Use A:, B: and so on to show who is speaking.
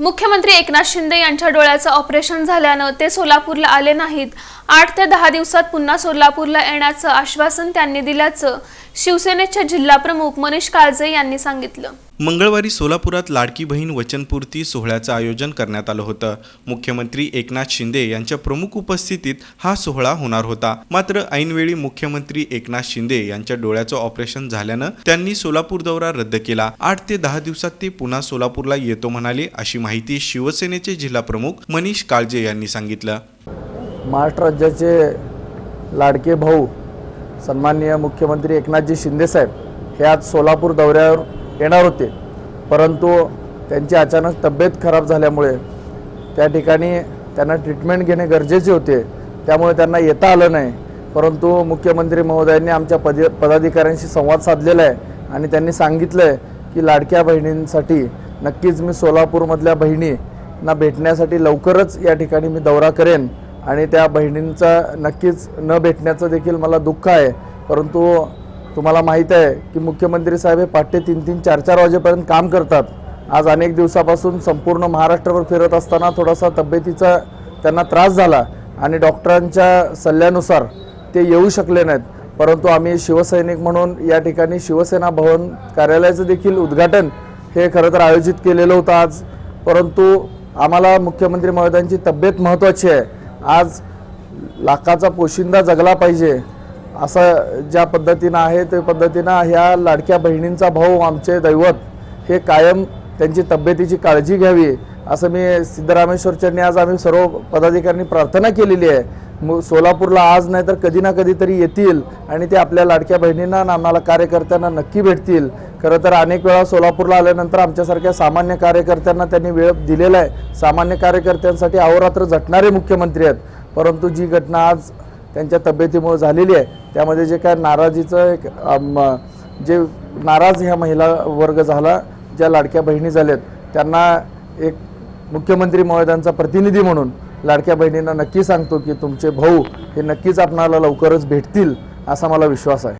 A: मुख्यमंत्री एकनाथ शिंदे यांच्या डोळ्याचं ऑपरेशन झाल्यानं ते सोलापूरला आले नाहीत. आठ ते दहा दिवसात पुन्हा सोलापूरला येण्याचं आश्वासन त्यांनी दिल्याचं शिवसेनेचे जिल्हाप्रमुख मनीष काळजे यांनी सांगितलं.
B: मंगळवारी सोलापुरात लाडकी बहीण वचनपूर्ती सोहळ्याचं आयोजन करण्यात आलं होतं. मुख्यमंत्री एकनाथ शिंदे यांच्या प्रमुख उपस्थितीत हा सोहळा होणार होता. मात्र ऐनवेळी मुख्यमंत्री एकनाथ शिंदे यांच्या डोळ्याचं ऑपरेशन झाल्यानं त्यांनी सोलापूर दौरा रद्द केला. आठ ते दहा दिवसात ते पुन्हा सोलापूरला येतो म्हणाले अशी माहिती शिवसेनेचे जिल्हाप्रमुख मनीष काळजे यांनी सांगितलं.
C: महाराष्ट्र राज्याचे लाडके भाऊ सन्माननीय मुख्यमंत्री एकनाथजी शिंदेसाहेब हे आज सोलापूर दौऱ्यावर येणार होते. परंतु त्यांची अचानक तब्येत खराब झाल्यामुळे त्या ठिकाणी त्यांना ट्रीटमेंट घेणे गरजेचे होते. त्यामुळे त्यांना येता आलं नाही. परंतु मुख्यमंत्री महोदयांनी आमच्या पद पदाधिकाऱ्यांशी संवाद साधलेला आहे आणि त्यांनी सांगितलं आहे की लाडक्या बहिणींसाठी नक्कीच मी सोलापूरमधल्या बहिणींना भेटण्यासाठी लवकरच या ठिकाणी मी दौरा करेन. आणि त्या बहिणींचा नक्कीच न भेटण्याचं देखील मला दुःख आहे. परंतु तुम्हाला माहीत आहे की मुख्यमंत्री साहेब हे पहाटे तीन तीन चार चार वाजेपर्यंत काम करतात. आज अनेक दिवसापासून संपूर्ण महाराष्ट्रभर फिरत असताना थोडासा तब्येतीचा त्यांना त्रास झाला आणि डॉक्टरांच्या सल्ल्यानुसार ते येऊ शकले नाहीत. परंतु आम्ही शिवसैनिक म्हणून या ठिकाणी शिवसेना भवन कार्यालयाचं देखील उद्घाटन हे खरं तर आयोजित केलेलं होतं आज. परंतु आम्हाला मुख्यमंत्री महोदयांची तब्येत महत्त्वाची आहे. आज लाखाचा पोशिंदा जगला पाहिजे असं ज्या पद्धतीनं आहे त्या पद्धतीनं ह्या लाडक्या बहिणींचा भाऊ आमचे दैवत हे कायम त्यांची तब्येतीची काळजी घ्यावी असं मी सिद्धरामेश्वरच्यांनी आज आम्ही सर्व पदाधिकाऱ्यांनी प्रार्थना केलेली आहे. मु सोलापूरला आज नाही तर कधी ना कधीतरी येतील आणि ते आपल्या लाडक्या बहिणींना आणि आम्हाला कार्यकर्त्यांना नक्की भेटतील. खरं तर अनेक वेळा सोलापूरला आल्यानंतर आमच्यासारख्या सामान्य कार्यकर्त्यांना त्यांनी वेळ दिलेला आहे. सामान्य कार्यकर्त्यांसाठी अहोरात्र झटणारे मुख्यमंत्री आहेत. परंतु जी घटना आज त्यांच्या तब्येतीमुळे झालेली आहे त्यामध्ये जे काय नाराजीचं एक जे नाराज ह्या महिला वर्ग झाला ज्या लाडक्या बहिणी झाल्यात त्यांना एक मुख्यमंत्री महोदयांचा प्रतिनिधी म्हणून लाडक्या बहिणींना नक्की सांगतो की तुमचे भाऊ हे नक्कीच आपणाला लवकरच भेटतील असा मला विश्वास आहे.